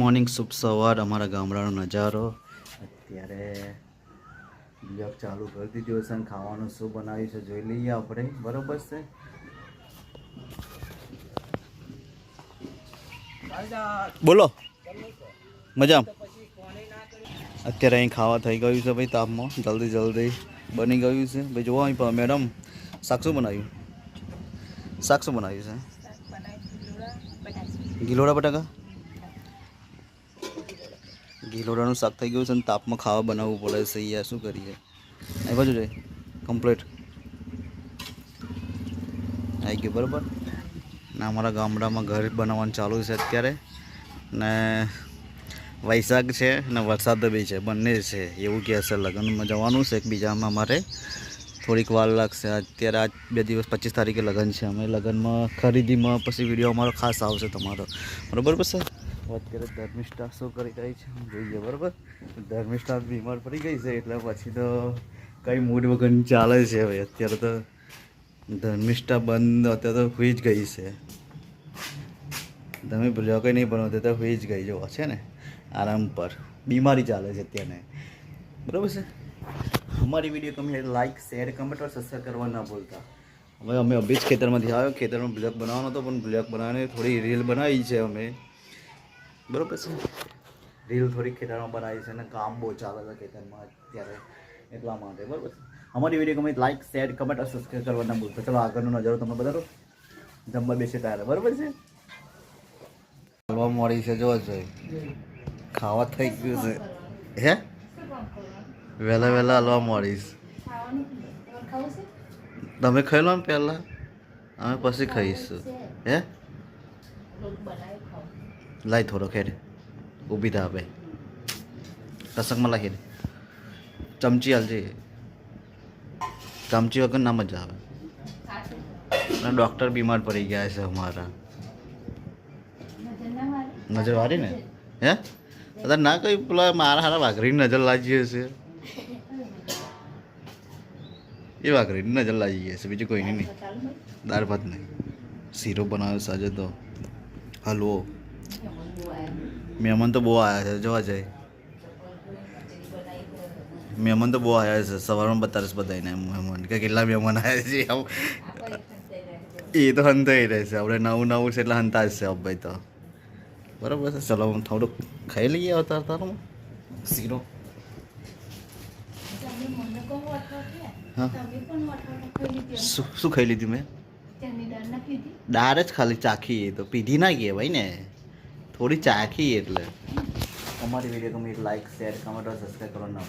Morning શુભ સવાર અમારા ગામડાનો નજારો. અત્યારે બ્લોગ ચાલુ કરી દીધો છે અને ખાવાનું શું બનાવ્યું છે જોઈ લઈએ આપણે. બરોબર છે? બોલો. મજા અત્યારે અહીં ખાવા થઈ ગયું છે ભાઈ તાપમાં. જલ્દી જલ્દી બની ગયું છે. ભાઈ જોવા અહીં પણ મેડમ શાક શું બનાવ્યું? શાક શું બનાવ્યું છે? ગિલોડા બટાકા? ગિલોડાનું શાક થઈ ગયું છે અને તાપમાં ખાવા બનાવવું પડે છે યાર, શું કરીએ? અહીં બાજુ રે કમ્પ્લીટ આવી ગયું, બરાબર? ને અમારા ગામડામાં ઘર બનાવવાનું ચાલુ છે અત્યારે. ને વૈશાખ છે ને વરસાદ બી છે, બંને છે, એવું કહે છે લગ્નમાં જવાનું છે એકબીજામાં અમારે. થોડીક વાર લાગશે. અત્યારે આજ બે દિવસ પચીસ તારીખે લગ્ન છે. અમે લગ્નમાં ખરીદીમાં પછી વીડિયો અમારો ખાસ આવશે તમારો. બરાબર છે અત્યારે ધર્મિષ્ઠા શું કરી રહી છે? જોઈએ બરાબર? ધર્મિષ્ઠા બીમાર પડી ગઈ છે, એટલે પછી તો કંઈ મૂડ વગર ચાલે છે હવે. અત્યારે તો ધર્મિષ્ઠા બંધ, અત્યારે તો હોઈ જ ગઈ છે. તમે બ્લોગ નહીં બનાવતા તો હોઈ જ ગઈ, જોવા છે ને, આરામ પર. બીમારી ચાલે છે અત્યારે. બરાબર છે? અમારી વીડિયો તમે લાઈક શેર કમેન્ટ પર સબસ્ક્રાઈબ કરવા ના ભૂલતા. હવે અમે અભી જ ખેતરમાંથી આવ્યો, ખેતરમાં બ્લોગ બનાવવાનો હતો, પણ બ્લોગ બનાવીને થોડી રીલ બનાવી છે અમે. બરોબર છે. રીલ થોડી ખેતરમાં બનાવી છે અને કામ બહુ ચાલે છે ખેતરમાં અત્યારે એટલા માટે બરોબર છે. અમારી વીડિયો ગમે લાઈક શેર કમેન્ટ અને સબસ્ક્રાઈબ કરવા ના ભૂલતા. ચલો આગળનો નજરો તમને બતાવો જમવા બેસે ત્યારે બરોબર છે? હલવા મળી છે જો જોઈ ખાવા થઈ ગયું છે. હે? વહેલા વહેલા હલવા મળીશ. તમે ખાઈ લો ને પહેલાં. અમે પછી ખાઈશું. હે? લાઈ થોડો ખેડ ઊભી થા આપે કસકમાં લાખી દે. ચમચી હાલજે ચમચી વગર ના મજા આવે. અને ડૉક્ટર બીમાર પડી ગયા છે અમારા. નજર વાળી ને? હે? અત્યારે ના કઈ પેલા મારા હારા વાઘરીની નજર લાગી હશે. એ વાઘરીની નજર લાગી હશે. બીજું કોઈ નહીં. દાળ ભાત નહીં. શીરો બનાવ્યો સાજે તો. હલવો મહેમાન તો બહુ આવ્યા છે જોવા જાય મહેમાન તો બહુ આવ્યા છે સવારમાં બતાવીશ બધાને મહેમાન. કે કેટલા મહેમાન આવ્યા છે આમ. એ તો હંતાઈ રહેશે આપણે નવું નવું છે એટલે હંતા જ છે ભાઈ તો. બરાબર છે ચલો હું થોડુંક ખાઈ લઈએ અવતાર તારું. શીરો. હા. શું શું ખાઈ લીધું મેં? દાળ જ ખાલી ચાખીએ તો પીધી ના કહેવાય ને. થોડી ચાખીએ એટલે. અમારી વીડિયો ગમે લાઈક શેર કમેન્ટ સબસ્ક્રાઈબ કરવાનું ના.